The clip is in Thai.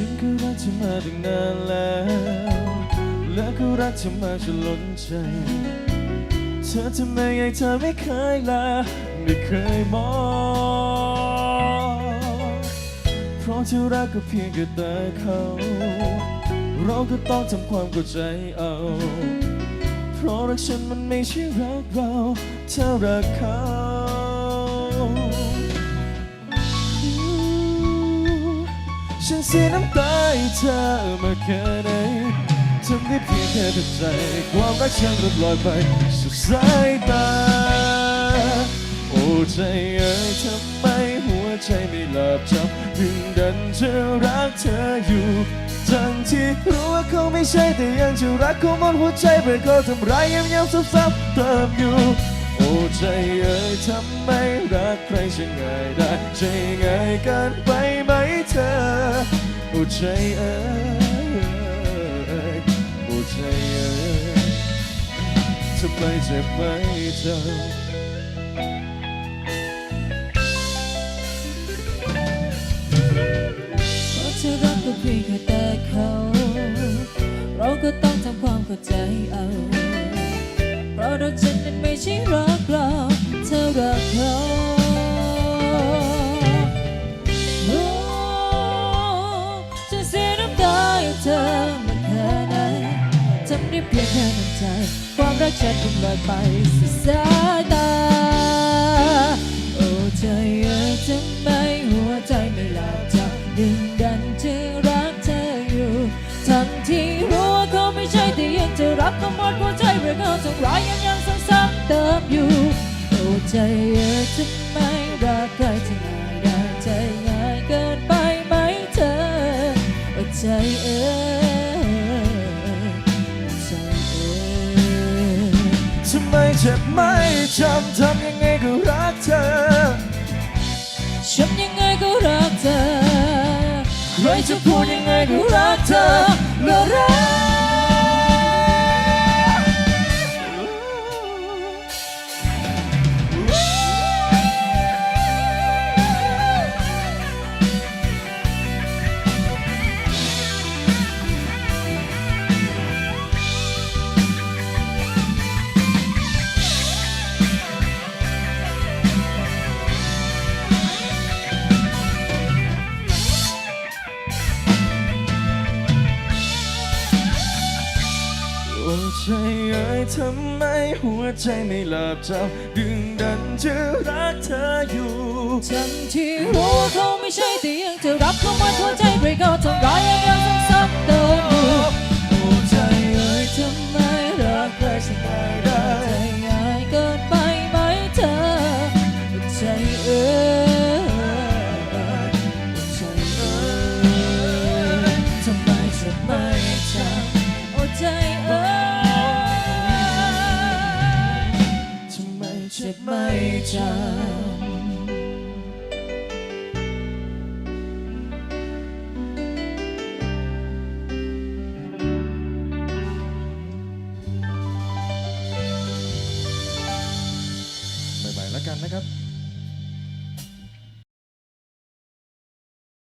ฉันก็รักเธอมาตั้งนานแล้ว และก็รักเธอมาจนล้นใจ เธอทำไมไงเธอไม่เคยลาไม่เคยมอง เพราะที่รักก็เพียงแค่แต่เขา เราก็ต้องทำความเข้าใจเอา เพราะรักฉันมันไม่ใช่รักเรา เธอรักเขา ฉันเสียน้ำตาให้เธอมาแค่ไหนทำได้เพียงแค่ตัดใจ ความรักฉันลดลอยไปสุดสายตา โอ้ใจเอ๋ยทำไมหัวใจไม่หลับจำถึงดันจะรักเธออยู่ทั้งที่รู้ว่าเขาไม่ใช่แต่ยังจะรักเขาหมดหัวใจเพื่อเขาทำร้ายย้ำๆซ้ำๆเติมอยู่โอ้ใจเอ๋ยทำไมรักใครจะง่ายได้ใจง่ายกินไป เธอโอ้ใจเอ๋ยโอ้ใจเอ๋ยทำไมเจ็บไหมเธอเพราะเธอรักก็เพียงแค่แต่เขา เราก็ต้องทำความเข้าใจเอา เพราะรักฉันนั้นไม่ใช่รักเรา ได้เพียงแค่น้ำใจ ความรักฉันคงลอยไปสุดสายตา โอ้ใจเอ๋ยทำไมหัวใจไม่หลับจำดึงดันจะรักเธออยู่ทั้งที่รู้ว่าเขาไม่ใช่แต่ยังจะรักเขาหมดหัวใจเพื่อเขาทำร้ายยังยังซ้ำๆเติมอยู่โอ้ใจเอ๋ยทำไมรักใครจะง่ายได้ใจง่ายเกินไปไหมเธอโอ้ใจเอ๋ยำไมเจ็บไม่จำทำยังไงก็รักเธอฉันยังไงก็รักเธอ ใครจะพูดยังไงก็รักเธอและรัก อ้ใจเอ่ยทำไมหัวใจไม่หลับจำดึงดันจะรักเธออยู่ทั้งที่รู้ว่าเขาไม่ใช่แต่ยังจะรับเขามาหัวใจไปเขาทำร้ายยังยังซ้ำๆเติมอยู่โอ้ใจเอ่ยทำไมรักใครสักง่ายได้ใคร จำใหม่ๆแล้วกันนะครับ